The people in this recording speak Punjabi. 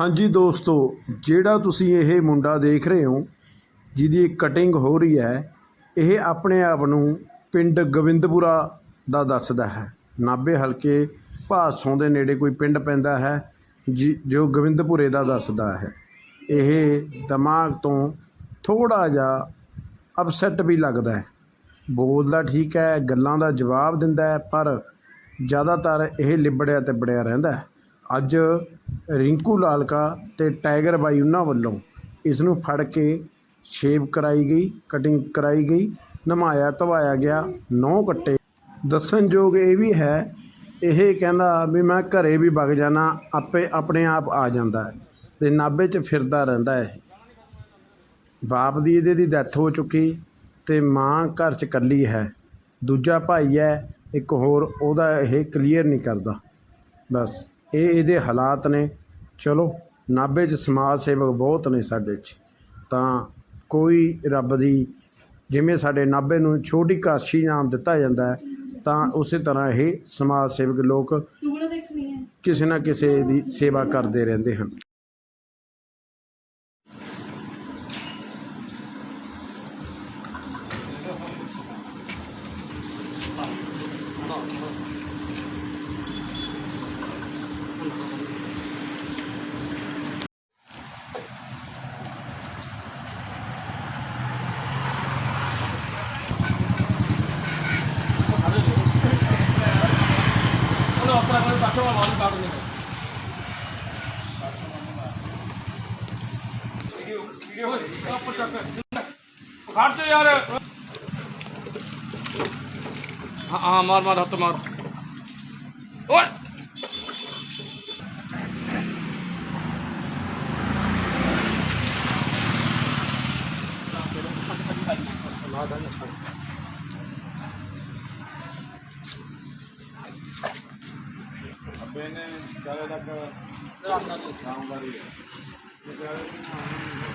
ਹਾਂਜੀ ਦੋਸਤੋ, ਜਿਹੜਾ ਤੁਸੀਂ ਇਹ ਮੁੰਡਾ ਦੇਖ ਰਹੇ ਹੋ, ਜਿਹਦੀ ਕਟਿੰਗ ਹੋ ਰਹੀ ਹੈ, ਇਹ ਆਪਣੇ ਆਪ ਨੂੰ ਪਿੰਡ ਗੋਬਿੰਦਪੁਰਾ ਦਾ ਦੱਸਦਾ ਹੈ। ਨਾਭੇ ਹਲਕੇ ਭਾਸੋਂ ਦੇ ਨੇੜੇ ਕੋਈ ਪਿੰਡ ਪੈਂਦਾ ਹੈ, ਜਿ- ਜੋ ਗੋਬਿੰਦਪੁਰੇ ਦਾ ਦੱਸਦਾ ਹੈ। ਇਹ ਦਿਮਾਗ ਤੋਂ ਥੋੜਾ ਜਿਹਾ ਅਪਸੈਟ ਵੀ ਲੱਗਦਾ ਹੈ। ਬੋਲਦਾ ਠੀਕ ਹੈ, ਗੱਲਾਂ ਦਾ ਜਵਾਬ ਦਿੰਦਾ ਹੈ, ਪਰ ਜ਼ਿਆਦਾਤਰ ਇਹ ਲਿਬੜਿਆ ਤੇ ਬੜਿਆ ਰਹਿੰਦਾ ਅੱਜ ਰਿੰਕੂ ਲਾਲਕਾ ਅਤੇ ਟਾਈਗਰ ਬਾਈ ਉਹਨਾਂ ਵੱਲੋਂ ਇਸ ਨੂੰ ਫੜ ਕੇ ਸ਼ੇਵ ਕਰਾਈ ਗਈ ਕਟਿੰਗ ਕਰਾਈ ਗਈ, ਨਮਾਇਆ ਧਵਾਇਆ ਗਿਆ ਨੌ ਕੱਟੇ। ਦੱਸਣਯੋਗ ਇਹ ਵੀ ਹੈ, ਇਹ ਕਹਿੰਦਾ ਵੀ ਮੈਂ ਘਰੇ ਵੀ ਵਗ ਜਾਣਾ, ਆਪੇ ਆਪਣੇ ਆਪ ਆ ਜਾਂਦਾ ਹੈ ਤੇ ਨਾਭੇ 'ਚ ਫਿਰਦਾ ਰਹਿੰਦਾ ਹੈ ਬਾਪ ਦੀ ਇਹਦੇ ਦੀ ਡੈਥ ਹੋ ਚੁੱਕੀ ਤੇ ਮਾਂ ਘਰ 'ਚ ਇਕੱਲੀ ਹੈ। ਦੂਜਾ ਭਾਈ ਹੈ, ਇੱਕ ਹੋਰ ਉਹਦਾ ਇਹ ਕਲੀਅਰ ਨਹੀਂ ਕਰਦਾ। ਬਸ। ਇਹ ਇਹਦੇ ਹਾਲਾਤ ਨੇ। ਚਲੋ ਨਾਭੇ 'ਚ ਸਮਾਜ ਸੇਵਕ ਬਹੁਤ ਨੇ ਸਾਡੇ 'ਚ। ਤਾਂ ਕੋਈ ਰੱਬ ਦੀ ਜਿਵੇਂ ਸਾਡੇ ਨਾਭੇ ਨੂੰ ਛੋਟੀ ਕਾਸ਼ੀ ਨਾਮ ਦਿੱਤਾ ਜਾਂਦਾ ਹੈ ਤਾਂ ਉਸੇ ਤਰ੍ਹਾਂ ਇਹ ਸਮਾਜ ਸੇਵਕ ਲੋਕ ਕਿਸੇ ਨਾ ਕਿਸੇ ਦੀ ਸੇਵਾ ਕਰਦੇ ਰਹਿੰਦੇ ਹਨ। घाट से यार हाँ मार मार हाथ मार और ਬੇਨੇ ਚਾਰੇ ਤੱਕ ਸ਼ਾਮ ਦਾ ਹੀ ਹੈ ਇਸ ਵਾਲੇ